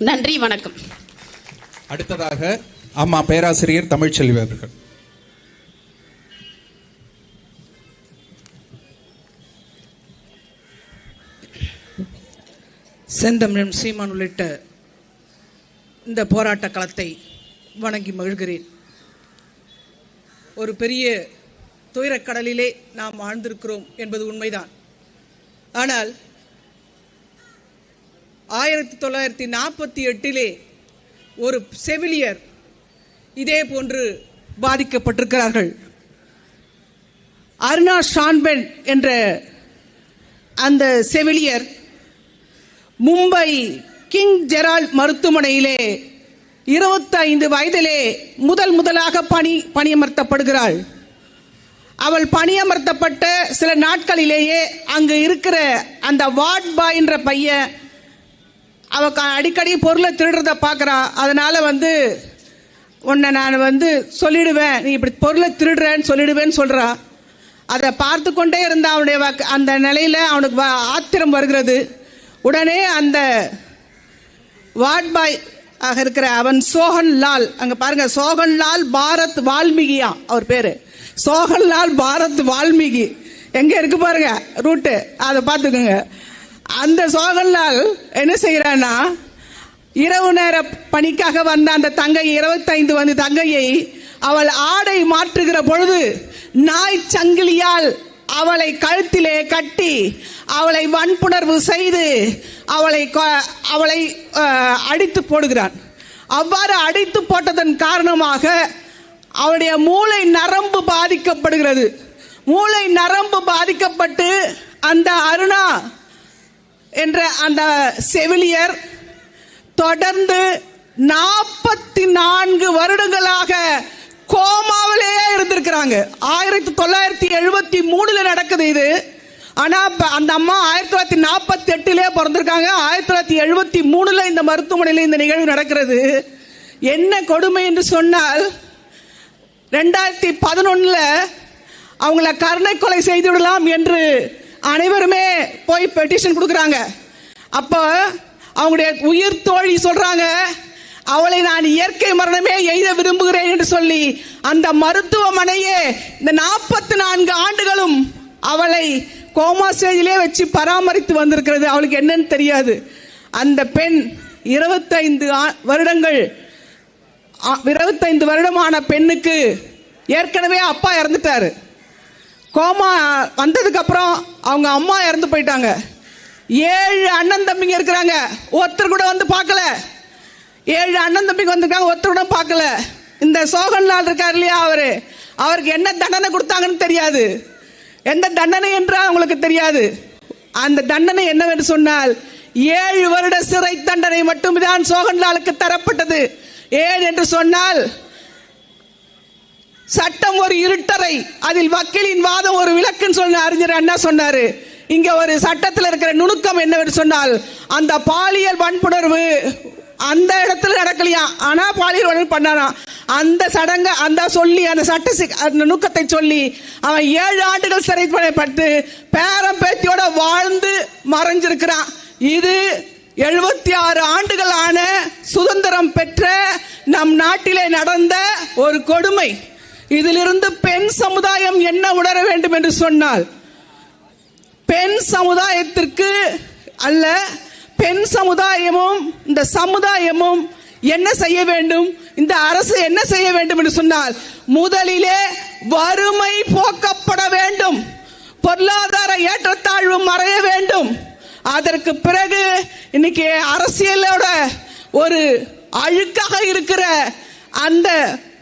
நன்றி வணக்கம். அடுத்ததாக அம்மா பேராசிரியர் தமிழ்ச்செல்வி அவர்கள். செந்தமிழன் சீமான் உள்ளிட்ட இந்த போராட்ட களத்தை வணங்கி மகிழ்கிறேன். ஒரு பெரிய துயரக் கடலிலே நாம் ஆழ்ந்திருக்கிறோம் என்பது உண்மைதான். ஆனால் ஆயிரத்தி தொள்ளாயிரத்தி நாற்பத்தி எட்டிலே ஒரு செவிலியர் இதே போன்று பாதிக்கப்பட்டிருக்கிறார்கள். அருணா ஷான்பென் என்ற அந்த செவிலியர் மும்பை கிங் ஜெரால் மருத்துவமனையிலே 25 வயதிலே முதல் முதலாக பணி பணியமர்த்தப்படுகிறாள். அவள் பணியமர்த்தப்பட்ட சில நாட்களிலேயே அங்கு இருக்கிற அந்த வார்ட் பாய் என்ற பையன் அவள் அடிக்கடி பொருளை திருடுறத பார்க்குறா. அதனால் வந்து உன்னை நான் வந்து சொல்லிடுவேன். நீ இப்படி பொருளை திருடுறேன்னு சொல்லிடுவேன்னு சொல்றா. அதை பார்த்து கொண்டே இருந்த அவனுடைய வக்க- அந்த நிலையில் அவனுக்கு வ- ஆத்திரம் வருகிறது. உடனே அந்த வாட்பாய் ஆக இருக்கிற அவன் சோகன் லால் அங்கே பாருங்க சோகன் லால் பாரத் வால்மீகியா அவர் பேர். சோகன் லால் பாரத் வால்மீகி. எங்கே இருக்கு பாருங்க ரூட்டு. அதை பார்த்துக்குங்க. அந்த சோகன்லால் என்ன செய்யறான்னா இரவு நேர பணிக்காக வந்த அந்த தங்கை இருபத்தைந்து வந்து தங்கையை அவள் ஆடை மாற்றுகிற பொழுது நாய் சங்கிலியால் அவளை கழுத்திலே கட்டி அவளை வன்புணர்வு செய்து அவளை கொ- அவளை அடித்து போடுகிறான். அவ்வாறு அடித்து போட்டதன் காரணமாக அவளுடைய மூளை நரம்பு பாதிக்கப்படுகிறது. மூளை நரம்பு பாதிக்கப்பட்டு அந்த அருணா என்ற அந்த செவிலியர் தொடர்ந்து நாற்பத்தி நான்கு வருடங்களாக கோமாவிலேயே இருந்திருக்கிறாங்க. ஆயிரத்தி தொள்ளாயிரத்தி எழுபத்தி மூணுல நடக்குது இது. ஆனா அந்த அம்மா ஆயிரத்தி தொள்ளாயிரத்தி நாற்பத்தி எட்டுல பிறந்திருக்காங்க. ஆயிரத்தி தொள்ளாயிரத்தி எழுபத்தி மூணுல இந்த மருத்துவமனையில் இந்த நிகழ்வு நடக்கிறது. என்ன கொடுமை என்று சொன்னால் ரெண்டாயிரத்தி பதினொன்னுல அவங்கள கருணை கொலை செய்து விடலாம் என்று அனைவருமே போய் பெட்டிஷன் கொடுக்குறாங்க. அப்போ அவங்களுடைய உயிர் தோழி சொல்றாங்க அவளை நான் இயற்கை மரணமே எய்த விரும்புகிறேன் என்று சொல்லி அந்த மருத்துவமனையே இந்த நாற்பத்தி நான்கு ஆண்டுகளும் அவளை கோமா ஸ்டேஜிலே வச்சு பராமரித்து வந்திருக்கிறது. அவளுக்கு என்னன்னு தெரியாது. அந்த பெண் இருபத்தைந்து ஆ- வருடங்கள் இருபத்தைந்து வருடமான பெண்ணுக்கு ஏற்கனவே அப்பா இறந்துட்டாரு. கோமா வந்ததுக்கு அப்புறம் அவங்க அம்மா இறந்து போயிட்டாங்க. ஏழு அண்ணன் தம்பிங்க இருக்கிறாங்க. ஒருத்தர் கூட வந்து பார்க்கல. ஏழு அண்ணன் தம்பிங்க வந்திருக்காங்க ஒருத்தர் கூட பார்க்கல. இந்த சோகன்லால் இருக்கார் இல்லையா அவரு? அவருக்கு என்ன தண்டனை கொடுத்தாங்கன்னு தெரியாது. எந்த தண்டனை என்றால் அவங்களுக்கு தெரியாது. அந்த தண்டனை என்னவென்று சொன்னால் ஏழு வருட சிறை தண்டனை மட்டும்தான் சோகன்லாலுக்கு தரப்பட்டது. ஏன் என்று சொன்னால் சட்டம் ஒரு இருட்டறை. அதில் வக்கீலின் வாதம் ஒரு விளக்குன்னு சொன்ன அறிஞர் என்ன சொன்னாரு. இங்க ஒரு சட்டத்தில் இருக்கிற நுணுக்கம் என்னவென்று சொன்னால் அந்த பாலியல் வன்புணர்வு அந்த இடத்துல நடக்கலையா? ஆனா பாலியல் வன்புணர்வு பண்ணானா? அந்த சடங்க அந்த சொல்லி அந்த சட்ட அந்த நுணுக்கத்தை சொல்லி அவன் ஏழு ஆண்டுகள் சிறைப்படப்பட்டு பேரம் பேத்தியோட வாழ்ந்து மறைஞ்சிருக்கிறான் இது எழுபத்தி ஆறு ஆண்டுகள் ஆன சுதந்திரம் பெற்ற நம் நாட்டிலே நடந்த ஒரு கொடுமை. இதிலிருந்து பெண் சமுதாயம் என்ன உணர வேண்டும் என்று சொன்னால் பெண் சமுதாயத்திற்கு அல்ல பெண் சமுதாயமும் இந்த சமுதாயமும் என்ன செய்ய வேண்டும் இந்த அரசு என்ன செய்ய வேண்டும் என்று சொன்னால் முதலிலே வறுமை போக்கப்பட வேண்டும் பொருளாதார ஏற்றத்தாழ்வு மறைய வேண்டும். அதற்கு பிறகு இன்னைக்கு அரசியலோட ஒரு அழுக்காக இருக்கிற அந்த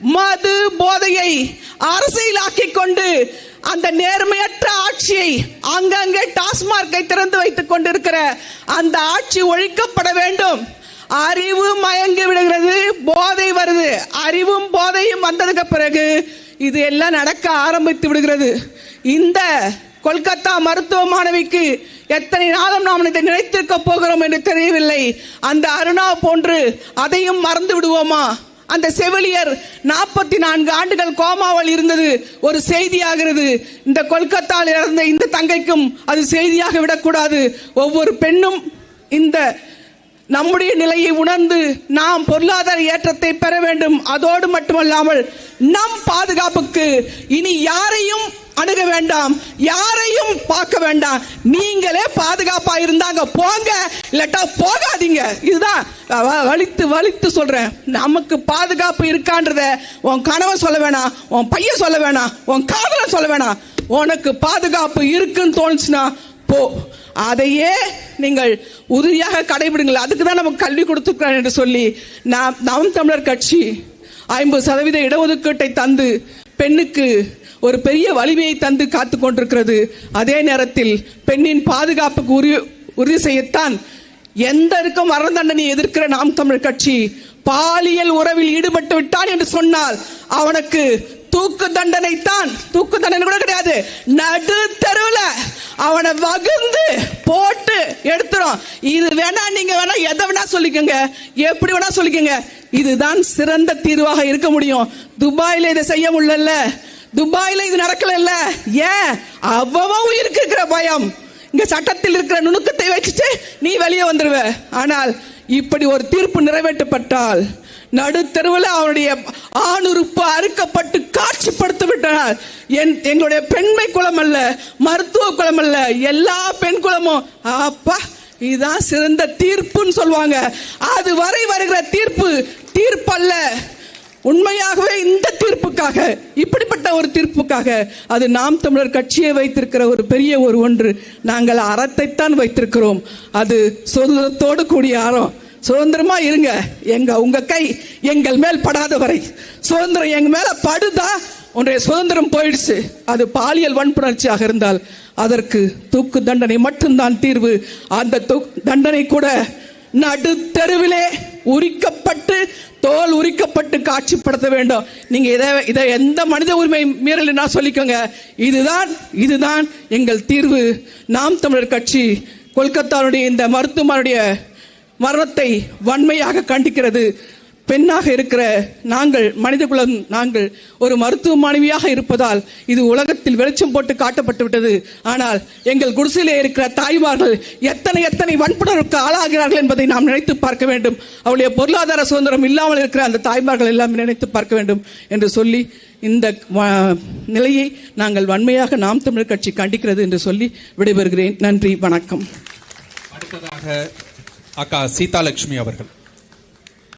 மது போதையை அரசியலாக்கிக் கொண்டு அந்த நேர்மையற்ற ஆட்சியை அங்கங்கே டாஸ்மார்க்கை திறந்து வைத்துக் கொண்டிருக்கிற அந்த ஆட்சி ஒழிக்கப்பட வேண்டும். அறிவு மயங்கி விடுகிறது போதை வருது. அறிவும் போதையும் வந்ததுக்கு பிறகு இது எல்லாம் நடக்க ஆரம்பித்து விடுகிறது. இந்த கொல்கத்தா மருத்துவ மாணவிக்கு எத்தனை நாளும் நாம் இதை நினைத்திருக்க போகிறோம் என்று தெரியவில்லை. அந்த அருணா போன்று அதையும் மறந்து விடுவோமா? அந்த செவிலியர் நாற்பத்தி நான்கு ஆண்டுகள் கோமாவில் இருந்தது. ஒரு செய்தியாகிறது. இந்த கொல்கத்தாவில் இறந்த இந்த தங்கைக்கும் அது செய்தியாக விடக்கூடாது. ஒவ்வொரு பெண்ணும் இந்த நம்முடைய நிலையை உணர்ந்து நாம் பொருளாதார ஏற்றத்தை பெற வேண்டும். அதோடு மட்டுமல்லாமல் நம் பாதுகாப்புக்கு இனி யாரை அணுக வேண்டாம். யாரையும் பார்க்க வேண்டாம். நீங்களே பாதுகாப்பா இருந்தாங்க. போங்க. இல்லட்டா போகாதீங்க. இதுதான் வ- வலித்து வலித்து சொல்றேன். நமக்கு பாதுகாப்பு இருக்கான்றத உன் கணவன் சொல்ல வேணாம். உன் பையன் சொல்ல வேணாம். உன் காதலன் சொல்ல வேணாம். உனக்கு பாதுகாப்பு இருக்குன்னு தோணுச்சுன்னா போ. அதையே நீங்கள் உறுதியாக கடைபிடுங்கள். அதுக்கு தான் நமக்கு கல்வி கொடுத்துருக்கிறேன் என்று சொல்லி நாம் நாம் தமிழர் கட்சி ஐம்பது சதவீத இடஒதுக்கீட்டை தந்து பெண்ணுக்கு ஒரு பெரிய வலிமையை தந்து காத்து கொண்டிருக்கிறது. அதே நேரத்தில் பெண்ணின் பாதுகாப்புக்கு உறுதி உறுதி செய்யத்தான் எந்த இருக்கும் மரண தண்டனையை எதிர்க்கிற நாம் தமிழ் கட்சி பாலியல் உறவில் ஈடுபட்டு விட்டான் என்று சொன்னால் அவனுக்கு தூக்கு தண்டனை தான். தூக்கு தண்டனை கூட கிடையாது. நடு தெருவில் அவனை வகுந்து போட்டு எடுத்துரும். இது வேணா நீங்க வேணா எதை வேணா சொல்லிக்கோங்க. எப்படி வேணா சொல்லிக்கோங்க. இதுதான் சிறந்த தீர்வாக இருக்க முடியும். துபாயில இதை செய்ய முடியல துபாயில இது நடக்கல ஏன்? அவ்வளவு உயிருக்கு இருக்கிற பயம். இங்க சட்டத்தில் இருக்கிற நுணுக்கத்தை வச்சுட்டு நீ வெளியே வந்துருவ. ஆனால் இப்படி ஒரு தீர்ப்பு நிறைவேற்றப்பட்டால் நடுத்தெருவில் அவனுடைய ஆணுறுப்பு அறுக்கப்பட்டு காட்சிப்படுத்த விட்டனர் என் எங்களுடைய பெண்மை குலம் அல்ல மருத்துவ குலம் அல்ல எல்லா பெண் குலமும் அப்பா இதுதான் சிறந்த தீர்ப்புன்னு சொல்லுவாங்க. அது வரை வருகிற தீர்ப்பு தீர்ப்பல்ல. உண்மையாகவே இந்த தீர்ப்புக்காக இப்படிப்பட்ட ஒரு தீர்ப்புக்காக அது நாம் தமிழர் கட்சியை வைத்திருக்கிற ஒரு பெரிய ஒரு ஒன்று. நாங்கள் அறத்தைத்தான் வைத்திருக்கிறோம். அது சுதந்திரத்தோடு கூடிய அறம். சுதந்திரமா இருங்க. எங்க உங்க கை எங்கள் மேல் படாத வரை. சுதந்திரம் எங்க மேல படுதா? உன்னுடைய சுதந்திரம் போயிடுச்சு. அது பாலியல் வன்புணர்ச்சியாக இருந்தால் அதற்கு தூக்கு தண்டனை மட்டும்தான் தீர்வு. அந்த தூக்கு தண்டனை கூட நடுத்தெருவிலே உரிக்கப்பட்டு தோல் உரிக்கப்பட்டு காட்சிப்படுத்த வேண்டும். நீங்க இதை இதை எந்த மனித உரிமை மீறல் சொல்லிக்கோங்க. இதுதான் இதுதான் எங்கள் தீர்வு. நாம் தமிழர் கட்சி கொல்கத்தாவுடைய இந்த மருத்துவமனுடைய மரணத்தை வன்மையாக கண்டிக்கிறது. பெண்ணாக இருக்கிற நாங்கள் மனிதகுலம் நாங்கள் ஒரு மருத்துவ மாணவியாக இருப்பதால் இது உலகத்தில் வெளிச்சம் போட்டு காட்டப்பட்டு விட்டது. ஆனால் எங்கள் குடிசையிலே இருக்கிற தாய்மார்கள் எத்தனை எத்தனை வன்புணர்வுக்கு ஆளாகிறார்கள் என்பதை நாம் நினைத்து பார்க்க வேண்டும். அவளுடைய பொருளாதார சுதந்திரம் இல்லாமல் இருக்கிற அந்த தாய்மார்கள் எல்லாம் நினைத்து பார்க்க வேண்டும் என்று சொல்லி இந்த வ- நிலையை நாங்கள் வன்மையாக நாம் தமிழர் கட்சி கண்டிக்கிறது என்று சொல்லி விடைபெறுகிறேன். நன்றி வணக்கம். அடுத்ததாக அக்கா சீதாலட்சுமி அவர்கள்.